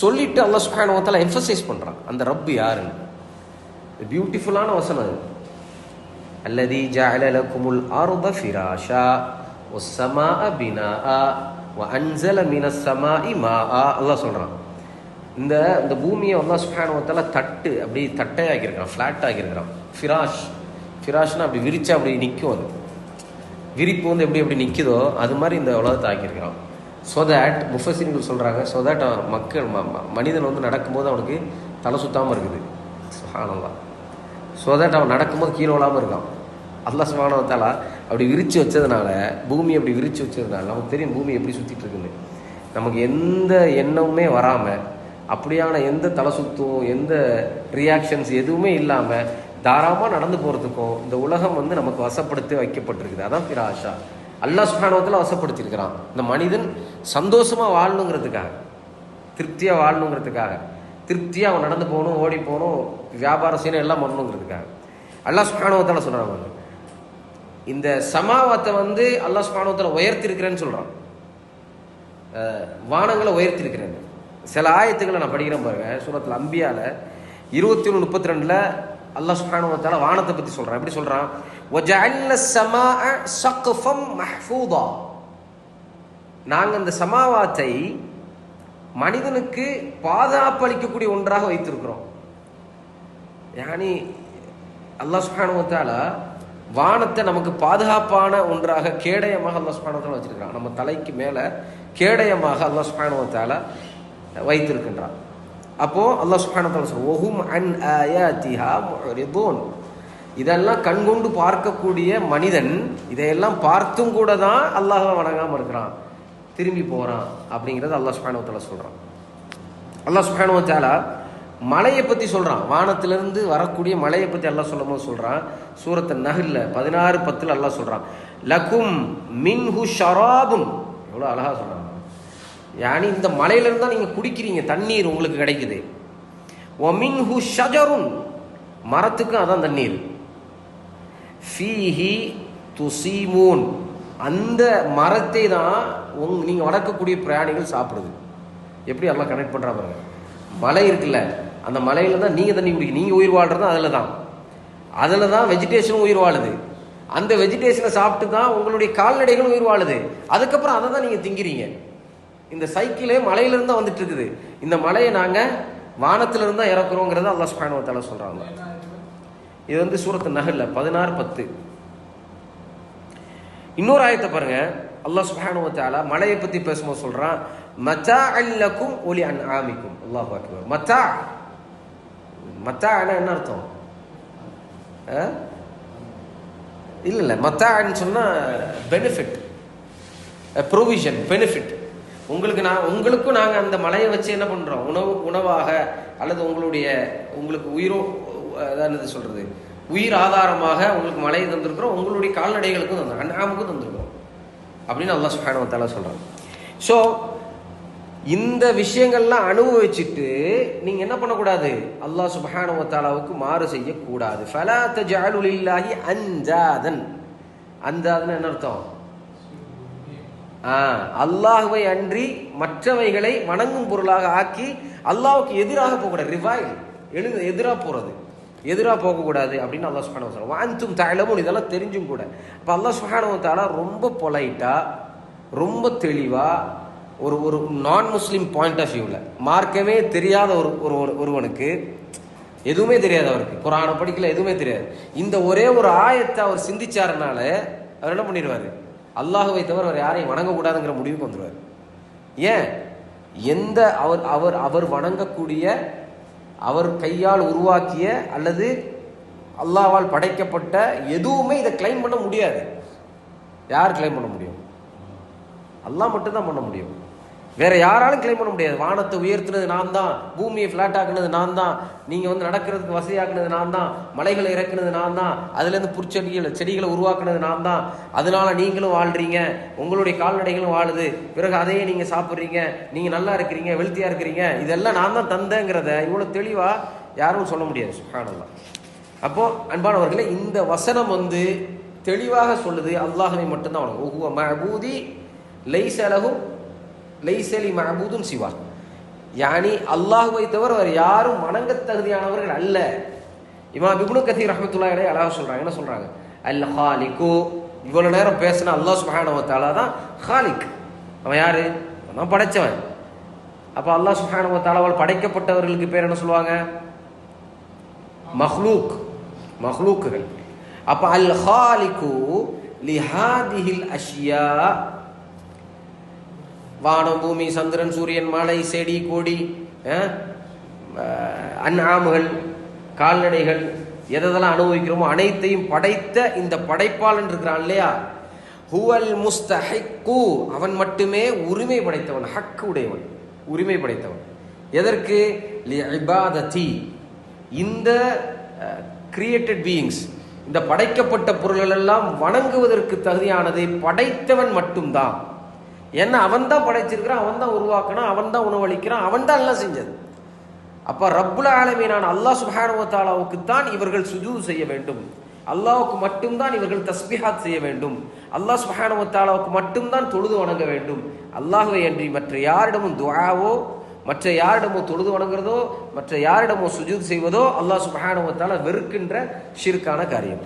சொல்லிட்டு அல்லா சுஹான வத்தால எம்ஃபசைஸ் பண்றான். அந்த ரப் யாருன்னு? பியூட்டிஃபுல்லான வசனம் அது. அல்லதி ஜஅல குமுல் அர்த ஃபிராஷா ஒ சமா அபினா ஒ பினாஆ வஅன்ஸல சமா இமா ஆ அல்லாஹ் சொல்கிறான் இந்த இந்த பூமியை அல்லா சுஹான வத்தால தட்டு அப்படி தட்டையாக்கியிருக்கிறான் ஃப்ளாட் ஆகியிருக்கிறான் ஃபிராஷ் ஃபிராஷ்னா அப்படி விரிச்சா அப்படி நிற்கும் அது. விரிப்பு வந்து எப்படி எப்படி நிற்குதோ அது மாதிரி இந்த உலகத்தை ஆக்கியிருக்கிறான். ஸோ தட் முஃபசின்கள் சொல்கிறாங்க ஸோ தட் மக்கள் ம- ம- மனிதன் வந்து நடக்கும்போது அவனுக்கு தலை சுத்தாமல் இருக்குது. சுஹானல்லா ஸோ தட் அவன் நடக்கும்போது கீழே விழாமல் இருக்கான். அல்லா சுபானவத்தாலா அப்படி விரித்து வச்சதுனால பூமி அப்படி விரித்து வச்சதுனால நமக்கு தெரியும் பூமி எப்படி சுற்றிட்டு இருக்குன்னு. நமக்கு எந்த எண்ணமுமே வராமல் அப்படியான எந்த தலை சுத்தும் எந்த ரியாக்ஷன்ஸ் எதுவுமே இல்லாமல் தாராளமாக நடந்து போகிறதுக்கும் இந்த உலகம் வந்து நமக்கு வசப்படுத்தி வைக்கப்பட்டிருக்குது. அதான் பிராஷா அல்லாஹ் சுபானவத்தில் வசப்படுத்தியிருக்கிறான். இந்த மனிதன் சந்தோஷமாக வாழணுங்கிறதுக்காக திருப்தியாக வாழணுங்கிறதுக்காக திருப்தியாக அவன் நடந்து போகணும் ஓடி போகணும் வியாபாரம் செய்யணும் எல்லாம் பண்ணணுங்கிறதுக்காக. அல்லாஹ் சுபானுவத்தால சொல்கிறாங்க இந்த சமாவத்தை வந்து அல்லாஹ் சுபானுவத்தால உயர்த்திருக்கிறேன்னு சொல்கிறான் வானங்களை உயர்த்திருக்கிறேன் சில ஆயத்துக்களை நான் படிக்கிறேன் பாருங்க. சூரத்தில் அம்பியால இருபத்தி ஒன்று முப்பத்தி ரெண்டில் அல்லாஹ் சுபானுவத்தால வானத்தை பற்றி சொல்கிறான் எப்படி சொல்கிறான் நாங்கள் இந்த சமாவாத்தை மனிதனுக்கு பாதுகாப்பு அளிக்கக்கூடிய ஒன்றாக வைத்திருக்கிறோம். யானி அல்லாஹ் சுஹானுவத்தால வானத்தை நமக்கு பாதுகாப்பான ஒன்றாக கேடயமாக அல்லா சுஹானுவத்தால வச்சிருக்கிறான். நம்ம தலைக்கு மேலே கேடயமாக அல்லாஹ் சுஹானுவத்தால வைத்திருக்கின்றான். அப்போ அல்லாஹ் சுஹானுவத்தால வ தஆலா அன் ஆயாத்திஹா முஅரிதூன் இதெல்லாம் கண்கொண்டு பார்க்கக்கூடிய மனிதன் இதையெல்லாம் பார்த்தும் கூட தான் அல்லாஹ வணங்காமல் இருக்கிறான். திரும்பி போகிறான் அப்படிங்கிறது அல்லா சுப்ஹானஹு சொல்கிறான் அல்லா சொல்றான். அல்லாஹ் மலையை பற்றி சொல்கிறான் வானத்திலிருந்து வரக்கூடிய மலையை பற்றி அல்லா சொல்லும் போது சொல்கிறான் சூரத்து நகரில் பதினாறு பத்தில் அல்லா சொல்கிறான் லகும் மின்ஹு ஷராபும் எவ்வளோ அழகாக சொல்கிறான் யானி இந்த மலையிலேருந்து தான் நீங்கள் குடிக்கிறீங்க. தண்ணீர் உங்களுக்கு கிடைக்குது. ஒ மின்ஹு ஷஜருன். மரத்துக்கும் அதான் தண்ணீர். ஃபீஹி துசிமூன். அந்த மரத்தை தான் உங் நீங்கள் வளர்க்கக்கூடிய பிராணிகள் சாப்பிடுது. எப்படி எல்லாம் கனெக்ட் பண்ணுறா பாருங்க. மலை இருக்குல்ல அந்த மலையில் தான் நீங்கள் தண்ணி குடிக்க நீங்கள் உயிர் வாழ்கிறது அதில் தான் அதில் தான் வெஜிடேஷனும் உயிர் வாழுது. அந்த வெஜிடேஷனை சாப்பிட்டு தான் உங்களுடைய கால்நடைகளும் உயிர் வாழுது. அதுக்கப்புறம் அதை தான் நீங்கள் திங்கிறீங்க. இந்த சைக்கிளே மலையிலிருந்து தான் வந்துட்டு இருக்குது. இந்த மலையை நாங்கள் வானத்திலிருந்து தான் இறக்குறோங்கிறத அல்லாஹ் சுப்ஹானஹு சொல்கிறாங்க இது வந்து சூரத்து நகல்ல பதினாறு பத்து. இன்னொரு ஆயத்தை பாருங்க. அல்லாஹ் சுப்ஹானஹு மலையை பத்தி பேசும்போது சொல்றான் மச்சா அல்லக்கும் ஒலி அன் ஆமிக்கும் அல்லாஹ் அக்பர். மத்தா மச்சா என்ன அர்த்தம்? ஆ? இல்லை மத்தான்னு சொன்னால் பெனிஃபிட் ப்ரொவிஷன் பெனிஃபிட் உங்களுக்கு நான் உங்களுக்கும் நாங்கள் அந்த மலையை வச்சு என்ன பண்ணுறோம் உணவு உணவாக அல்லது உங்களுடைய உங்களுக்கு உயிரோ அதான் சொல்கிறது உயிர் ஆதாரமாக உங்களுக்கு மழையை தந்திருக்கிறோம் உங்களுடைய கால்நடைகளுக்கும் தந்தோம் அண்ணாமுக்கும் தந்திருக்கிறோம் அப்படின்னு அல்லாஹ் சுப்ஹானஹு சொல்கிறாங்க ஸோ இந்த விஷயங்கள்லாம் அனுபவிச்சுட்டு நீங்கள் என்ன பண்ணக்கூடாது? அல்லாஹ் சுப்ஹானஹு மாறு செய்யக்கூடாது. ஃபலா தஜஅலு அஞ்சாதன் அஞ்சாதன் என்ன அர்த்தம்? ஆ, அல்லாஹுவை அன்றி மற்றவைகளை வணங்கும் பொருளாக ஆக்கி அல்லாஹுக்கு எதிராக போகக்கூடாது. ரிவாயில் எழுந்து எதிராக போகிறது எதிராக போகக்கூடாது அப்படின்னு அல்லா சுப்ஹானஹு சொல்லுவோம் தஆலா வாந்தும் இதெல்லாம் தெரிஞ்சும் கூட. அப்போ அல்லாஹ் சுஹானவன் தாலா ரொம்ப பொலைட்டாக ரொம்ப தெளிவாக ஒரு ஒரு நான் முஸ்லீம் பாயிண்ட் ஆஃப் வியூவில் மார்க்கமே தெரியாத ஒரு ஒரு ஒருவனுக்கு எதுவுமே தெரியாது அவருக்கு. குரானை படிக்கல எதுவுமே தெரியாது. இந்த ஒரே ஒரு ஆயத்தை அவர் சிந்திச்சாருனால அவர் என்ன பண்ணிடுவார்? அல்லாஹுவை தவிர அவர் யாரையும் வணங்கக்கூடாதுங்கிற முடிவுக்கு வந்துடுவார் ஏன்? எந்த அவர் அவர் அவர் வணங்கக்கூடிய அவர் கையால் உருவாக்கிய அல்லது அல்லாவால் படைக்கப்பட்ட எதுவுமே இதை கிளைம் பண்ண முடியாது. யார் கிளைம் பண்ண முடியும்? அல்லா மட்டும்தான் பண்ண முடியும். வேற யாராலும் கிளைம் பண்ண முடியாது. வானத்தை உயர்த்தினது நான் தான் பூமியை ஃபிளாட் ஆக்குனது நான் தான் நீங்க வந்து நடக்கிறதுக்கு வசதியாக்குனது நான் தான் மலைகளை இறக்குனது நான் தான் அதுலேருந்து புற்செடிகளை செடிகளை உருவாக்குனது நான் தான். அதனால நீங்களும் வாழ்றீங்க உங்களுடைய கால்நடைகளும் வாழுது பிறகு அதையே நீங்க சாப்பிட்றீங்க நீங்க நல்லா இருக்கிறீங்க வெல்த்தியா இருக்கிறீங்க இதெல்லாம் நான் தான் தந்தேங்கிறத இவ்வளவு தெளிவா யாரும் சொல்ல முடியாது. சுப்ஹானல்லாஹ் அப்போ அன்பானவர்களே இந்த வசனம் வந்து தெளிவாக சொல்லுது அல்லாஹ்வை மட்டும்தான் வணங்கும் ஒஹுவ மஅபூதி லைசலி லஹு சிவா. யானி அல்லாஹுவை தவிர வேறு யாரும் வணங்க தகுதியானவர்கள் அல்ல. இமா இப்னு கதீர் ரஹமத்துல்லா இடையே அழகாக சொல்கிறாங்க என்ன சொல்கிறாங்க அல் ஹாலிகோ இவ்வளோ நேரம் பேசின அல்லாஹ் சுப்ஹானஹு தாலா தான் ஹாலிக். அவன் யாரு? அவன் படைச்சவன். அப்போ அல்லாஹ் சுப்ஹானஹு வ படைக்கப்பட்டவர்களுக்கு பேர் என்ன சொல்லுவாங்க? மஹ்லூக். மஹ்லூக்குகள். அப்போ அல் ஹாலிகு லிஹாதிஹில் அஷியா. வானம் பூமி சந்திரன் சூரியன் மலை செடி கொடி அஹ், அன்ஆமுகள் கால்நடைகள் எதெல்லாம் அனுபவிக்கிறோமோ அனைத்தையும் படைத்த இந்த படைப்பாளன் இருக்கிறான் இல்லையா? ஹுவல் முஸ்தஹிக்கு. அவன் மட்டுமே உரிமை படைத்தவன் ஹக்கு உடையவன் உரிமை படைத்தவன். எதற்கு? இபாததி. இந்த கிரியேட்டட் பீயிங்ஸ் இந்த படைக்கப்பட்ட பொருள்கள் எல்லாம் வணங்குவதற்கு தகுதியானதை படைத்தவன் மட்டும்தான். ஏன்னா அவன் தான் படைச்சிருக்கிறான் அவன் தான் உருவாக்கினான் அவன் தான் உணவளிக்கிறான் அவன் தான் எல்லாம் செஞ்சது. அப்போ ரப்புல ஆலமீனான அல்லாஹ் சுபானுவத்தாலாவுக்கு தான் இவர்கள் சுஜூது செய்ய வேண்டும். அல்லாவுக்கு மட்டும்தான் இவர்கள் தஸ்பிஹாத் செய்ய வேண்டும். அல்லாஹ் சுபானுவத்தாலாவுக்கு மட்டும்தான் தொழுது வணங்க வேண்டும். அல்லாஹுவை அன்றி மற்ற யாரிடமும் துவாவோ மற்ற யாரிடமோ தொழுது வணங்குறதோ மற்ற யாரிடமோ சுஜூத் செய்வதோ அல்லாஹ் சுப்ஹானஹு வெறுக்கின்ற ஷிர்கான காரியம்.